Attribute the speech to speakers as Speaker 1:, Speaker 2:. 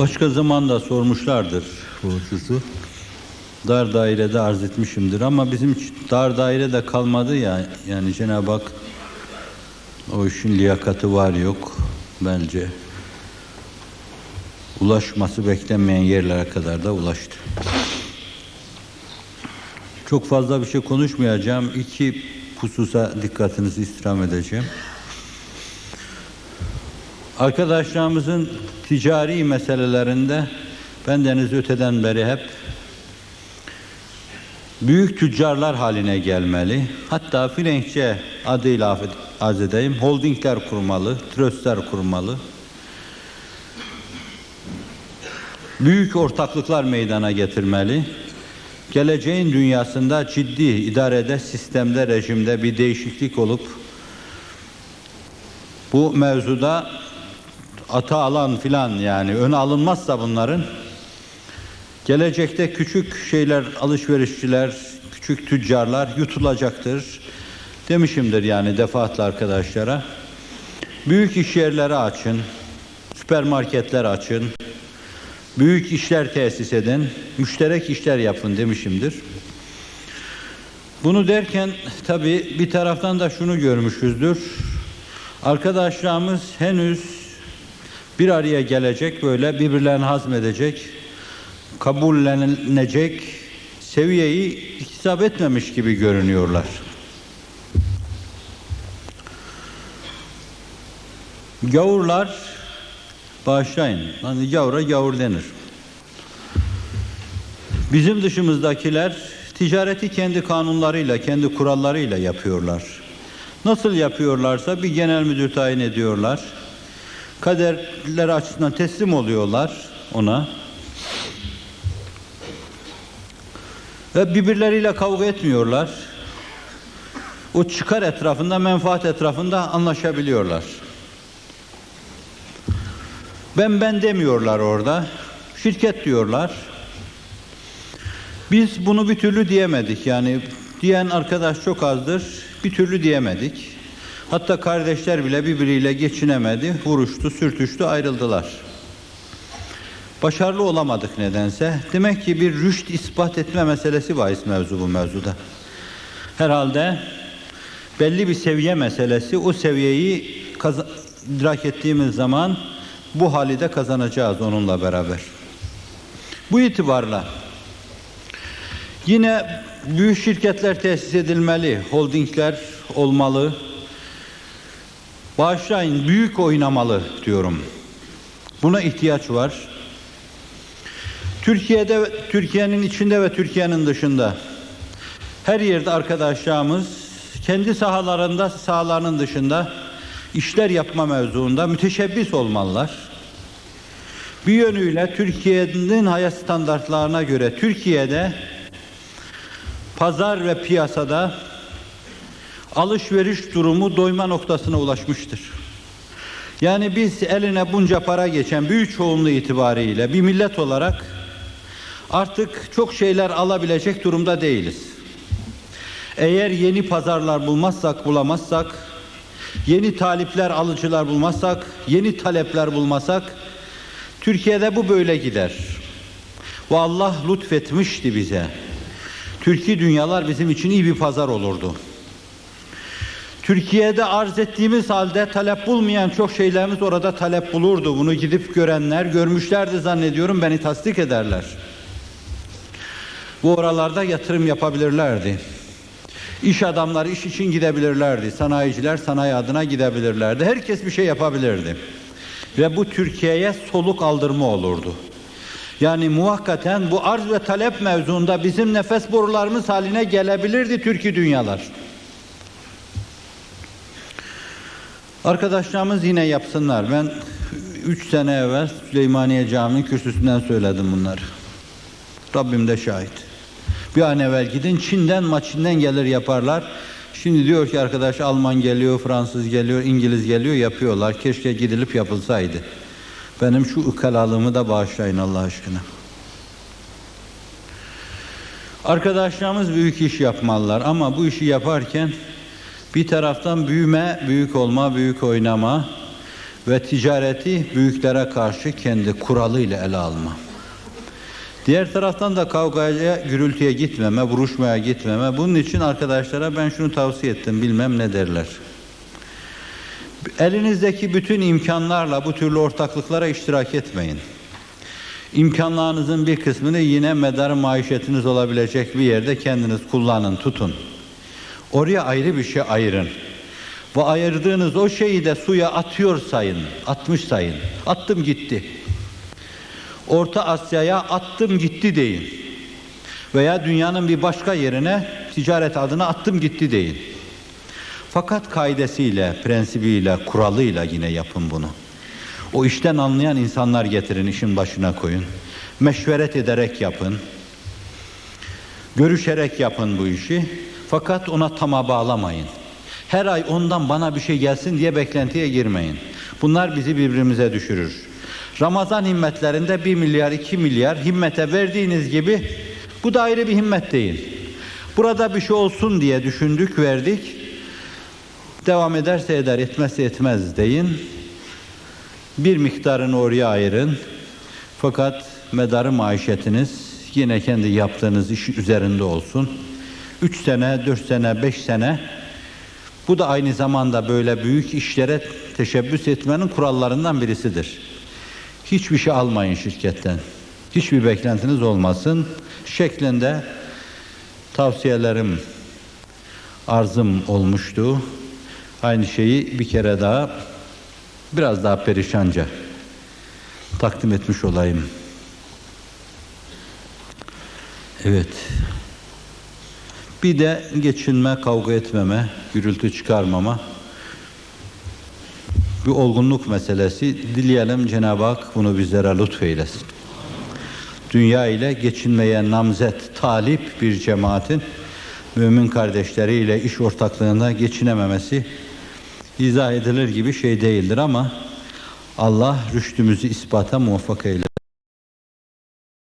Speaker 1: Başka zaman da sormuşlardır bu hususu. Dar dairede arz etmişimdir ama bizim dar dairede kalmadı ya. Yani Cenab-ı Hak o işin liyakati var yok bence. Ulaşması beklenmeyen yerlere kadar da ulaştı. Çok fazla bir şey konuşmayacağım. İki hususa dikkatinizi istirham edeceğim. Arkadaşlarımızın ticari meselelerinde bendeniz öteden beri hep büyük tüccarlar haline gelmeli. Hatta Frenkçe adıyla arz edeyim. Holdingler kurmalı, tröstler kurmalı. Büyük ortaklıklar meydana getirmeli. Geleceğin dünyasında ciddi idarede, sistemde, rejimde bir değişiklik olup bu mevzuda ata alan filan yani ön alınmazsa bunların gelecekte küçük şeyler alışverişçiler, küçük tüccarlar yutulacaktır. Demişimdir yani defaatle arkadaşlara. Büyük iş yerleri açın, süpermarketler açın, büyük işler tesis edin, müşterek işler yapın demişimdir. Bunu derken tabi bir taraftan da şunu görmüşüzdür. Arkadaşlarımız henüz bir araya gelecek böyle birbirlerini hazmedecek, kabullenecek seviyeyi iktisap etmemiş gibi görünüyorlar. Gavurlar bağışlayın. Hani gavura gavur denir. Bizim dışımızdakiler ticareti kendi kanunlarıyla, kendi kurallarıyla yapıyorlar. Nasıl yapıyorlarsa bir genel müdür tayin ediyorlar. Kaderler açısından teslim oluyorlar ona. Ve birbirleriyle kavga etmiyorlar. O çıkar etrafında, menfaat etrafında anlaşabiliyorlar. Ben ben demiyorlar orada. Şirket diyorlar. Biz bunu bir türlü diyemedik. Yani diyen arkadaş çok azdır. Bir türlü diyemedik. Hatta kardeşler bile birbiriyle geçinemedi. Vuruştu, sürtüştü, ayrıldılar. Başarılı olamadık nedense. Demek ki bir rüşt ispat etme meselesi bahis mevzu bu mevzuda. Herhalde belli bir seviye meselesi. O seviyeyi idrak ettiğimiz zaman bu hali de kazanacağız onunla beraber. Bu itibarla yine büyük şirketler tesis edilmeli, holdingler olmalı. Bağışlayın, büyük oynamalı diyorum. Buna ihtiyaç var. Türkiye'de, Türkiye'nin içinde ve Türkiye'nin dışında her yerde arkadaşlarımız kendi sahalarında, sahalarının dışında işler yapma mevzuunda müteşebbis olmalılar. Bir yönüyle Türkiye'nin hayat standartlarına göre Türkiye'de pazar ve piyasada alışveriş durumu doyma noktasına ulaşmıştır. Yani biz eline bunca para geçen büyük çoğunluğu itibariyle bir millet olarak artık çok şeyler alabilecek durumda değiliz. Eğer yeni pazarlar bulmazsak, bulamazsak, yeni talipler, alıcılar bulmazsak, yeni talepler bulmasak, Türkiye'de bu böyle gider. Ve Allah lütfetmişti bize. Türkiye dünyalar bizim için iyi bir pazar olurdu. Türkiye'de arz ettiğimiz halde talep bulmayan çok şeylerimiz orada talep bulurdu. Bunu gidip görenler görmüşlerdi zannediyorum beni tasdik ederler. Bu oralarda yatırım yapabilirlerdi. İş adamları iş için gidebilirlerdi. Sanayiciler sanayi adına gidebilirlerdi. Herkes bir şey yapabilirdi. Ve bu Türkiye'ye soluk aldırma olurdu. Yani muhakkaten bu arz ve talep mevzuunda bizim nefes borularımız haline gelebilirdi Türkiye dünyalar. Arkadaşlarımız yine yapsınlar. Ben üç sene evvel Süleymaniye Camii kürsüsünden söyledim bunları. Rabbim de şahit. Bir an evvel gidin Çin'den maçinden gelir yaparlar. Şimdi diyor ki arkadaş Alman geliyor, Fransız geliyor, İngiliz geliyor yapıyorlar. Keşke gidilip yapılsaydı. Benim şu ukalalığımı da bağışlayın Allah aşkına. Arkadaşlarımız büyük iş yapmalılar ama bu işi yaparken bir taraftan büyüme, büyük olma, büyük oynama, ve ticareti büyüklere karşı kendi kuralıyla ele alma. Diğer taraftan da kavgaya, gürültüye gitmeme, vuruşmaya gitmeme. Bunun için arkadaşlara ben şunu tavsiye ettim, bilmem ne derler. Elinizdeki bütün imkanlarla bu türlü ortaklıklara iştirak etmeyin. İmkanlarınızın bir kısmını yine medar maişetiniz olabilecek bir yerde kendiniz kullanın, tutun. Oraya ayrı bir şey ayırın. Ve ayırdığınız o şeyi de suya atıyor sayın, atmış sayın. Attım gitti. Orta Asya'ya attım gitti deyin. Veya dünyanın bir başka yerine ticaret adına attım gitti deyin. Fakat kaidesiyle, prensibiyle, kuralıyla yine yapın bunu. O işten anlayan insanlar getirin, işin başına koyun. Meşveret ederek yapın. Görüşerek yapın bu işi. Fakat ona tama bağlamayın. Her ay ondan bana bir şey gelsin diye beklentiye girmeyin. Bunlar bizi birbirimize düşürür. Ramazan himmetlerinde 1 milyar, 2 milyar himmete verdiğiniz gibi bu da ayrı bir himmet değil. Burada bir şey olsun diye düşündük, verdik. Devam ederse eder, etmezse etmez deyin. Bir miktarını oraya ayırın. Fakat medarı maişetiniz yine kendi yaptığınız iş üzerinde olsun. Üç sene, dört sene, beş sene bu da aynı zamanda böyle büyük işlere teşebbüs etmenin kurallarından birisidir. Hiçbir şey almayın şirketten. Hiçbir beklentiniz olmasın şeklinde tavsiyelerim, arzım olmuştu. Aynı şeyi bir kere daha biraz daha perişanca takdim etmiş olayım. Evet. Bir de geçinme, kavga etmeme, gürültü çıkarmama bir olgunluk meselesi. Dileyelim Cenab-ı Hak bunu bizlere lütfeylesin. Dünya ile geçinmeye namzet, talip bir cemaatin mümin kardeşleriyle iş ortaklığında geçinememesi izah edilir gibi şey değildir ama Allah rüştümüzü ispata muvaffak eylesin.